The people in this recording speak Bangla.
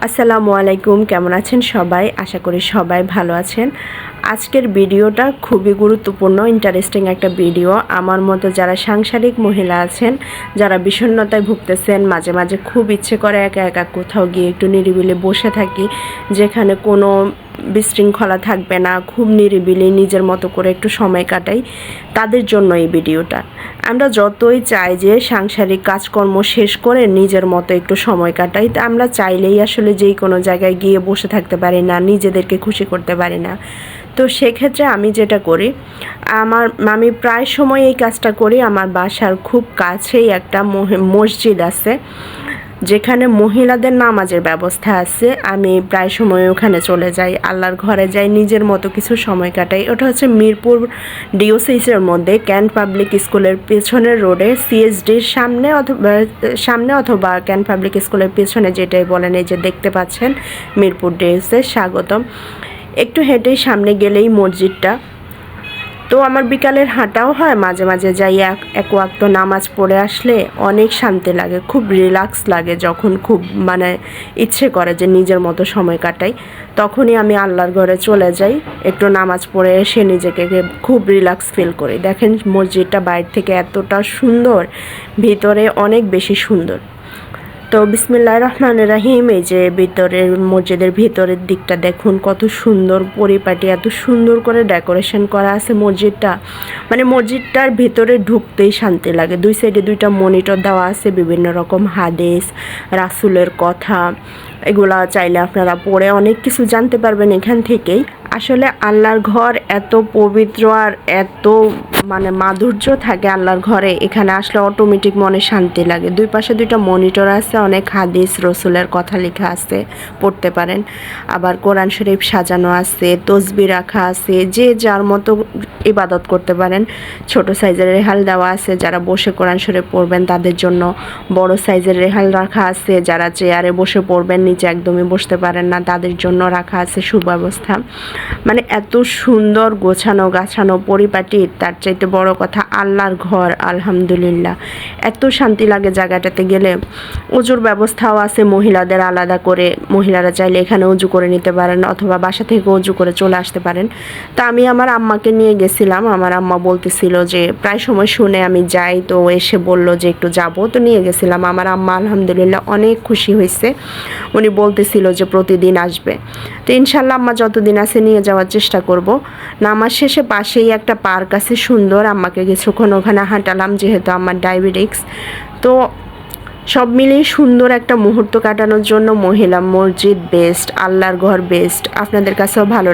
আসসালামু আলাইকুম, কেমন আছেন সবাই? আশা করি সবাই ভালো আছেন। আজকের ভিডিওটা খুবই গুরুত্বপূর্ণ ইন্টারেস্টিং একটা ভিডিও। আমার মতো যারা সাংসারিক মহিলা আছেন, যারা বিষণ্ণতায় ভুগতেছেন, মাঝে মাঝে খুব ইচ্ছে করে একা একা কোথাও গিয়ে একটু নিরিবিলে বসে থাকি, যেখানে কোনো বিশৃঙ্খলা থাকবে না, খুব নিরিবিলি নিজের মতো করে একটু সময় কাটাই তাদের জন্য এই ভিডিওটা। আমরা যতই চাই যে সাংসারিক কাজকর্ম শেষ করে নিজের মতো একটু সময় কাটাই, তা আমরা চাইলেই আসলে যেই কোনো জায়গায় গিয়ে বসে থাকতে পারি না, নিজেদেরকে খুশি করতে পারি না। তো সেক্ষেত্রে আমি যেটা করি, আমার আমি প্রায় সময় এই কাজটা করি, আমার বাসার খুব কাছেই একটা মসজিদ আছে। যেখানে মহিলাদের নামাজের ব্যবস্থা আছে, আমি প্রায় সময় ওখানে চলে যাই। আল্লাহর ঘরে যাই, নিজের মতো কিছু সময় কাটাই। ওটা হচ্ছে মিরপুর ডিওসিসের মধ্যে, ক্যান পাবলিক স্কুলের পেছনের রোডে, সিএসডির সামনে অথবা সামনে অথবা ক্যান পাবলিক স্কুলের পেছনে যেটাই বলেন, এই যে দেখতে পাচ্ছেন মিরপুর ডিওসে স্বাগতম। একটু হেঁটেই সামনে গেলেই মসজিদটা। তো আমার বিকালের হাঁটাও হয়, মাঝে মাঝে যাই এক এক ওয়াক্ত নামাজ পড়ে আসলে অনেক শান্তি লাগে, খুব রিল্যাক্স লাগে যখন খুব মানে ইচ্ছে করে যে নিজের মতো সময় কাটাই। তখনই আমি আল্লাহর ঘরে চলে যাই, একটু নামাজ পড়ে এসে নিজেকে খুব রিল্যাক্স ফিল করি। দেখেন মসজিদটা বাইরে থেকে এতটা সুন্দর, ভিতরে অনেক বেশি সুন্দর। তো বিসমিল্লাহ রহমান রাহিম, এই যে ভিতরের মসজিদের ভিতরের দিকটা দেখুন, কত সুন্দর পরিপাটি, এত সুন্দর করে ডেকোরেশন করা আছে মসজিদটা। মানে মসজিদটার ভিতরে ঢুকতেই শান্তি লাগে। দুই সাইডে দুইটা মনিটর দেওয়া আছে, বিভিন্ন রকম হাদিস, রাসুলের কথা, এগুলা চাইলে আপনারা পড়ে অনেক কিছু জানতে পারবেন এখান থেকেই। আসলে আল্লাহর ঘর এত পবিত্র আর এত মানে মাধুর্য থাকে আল্লাহর ঘরে, এখানে আসলে অটোমেটিক মনে শান্তি লাগে। দুই পাশে দুইটা মনিটর আছে, অনেক হাদিস, রসুলের কথা লেখা আছে, পড়তে পারেন। আবার কোরআন শরীফ সাজানো আছে, তসবি রাখা আছে, যে যার মতো ইবাদত করতে পারেন। ছোট সাইজের রেহাল দেওয়া আছে, যারা বসে কোরআন শরীফ পড়বেন, তাদের জন্য বড় সাইজের রেহাল রাখা আছে। যারা চেয়ারে বসে পড়বেন, নিচে একদমই বসতে পারেন না, তাদের জন্য রাখা আছে সুব্যবস্থা। মানে এত সুন্দর গোছানো গাছানো পরিপাটি, তার চাইতে বড় কথা, আল্লাহর ঘর, আলহামদুলিল্লাহ। এত শান্তি লাগে জায়গাটাতে গেলে। উজুর ব্যবস্থাও আছে, মহিলাদের আলাদা করে। মহিলারা চাইলে এখানে উজু করে নিতে পারেন অথবা বাসা থেকে উজু করে চলে আসতে পারেন। তা আমি আমার আম্মাকে নিয়ে গেছিলাম। আমার আম্মা বলতেছিল যে, প্রায় সময় শুনে আমি যাই। তো এসে বলল যে, একটু যাব। তো নিয়ে গেছিলাম। আমার আম্মা আলহামদুলিল্লাহ অনেক খুশি হয়েছে। উনি বলতেছিল যে, প্রতিদিন আসবে। তো ইনশাল্লাহ আম্মা যতদিন আছে নিয়ে যাওয়ার চেষ্টা করব। নামাজ শেষে পাশেই একটা পার্ক আছে সুন্দর আম্মাকে কিছুক্ষণ ওখানে হাঁটালাম যেহেতু আমার ডায়াবেটিক্স। তো সব মিলিয়ে সুন্দর একটা মুহূর্ত কাটানোর জন্য মহিলা মসজিদ বেস্ট আল্লাহর ঘর বেস্ট আপনাদের কাছেও ভালো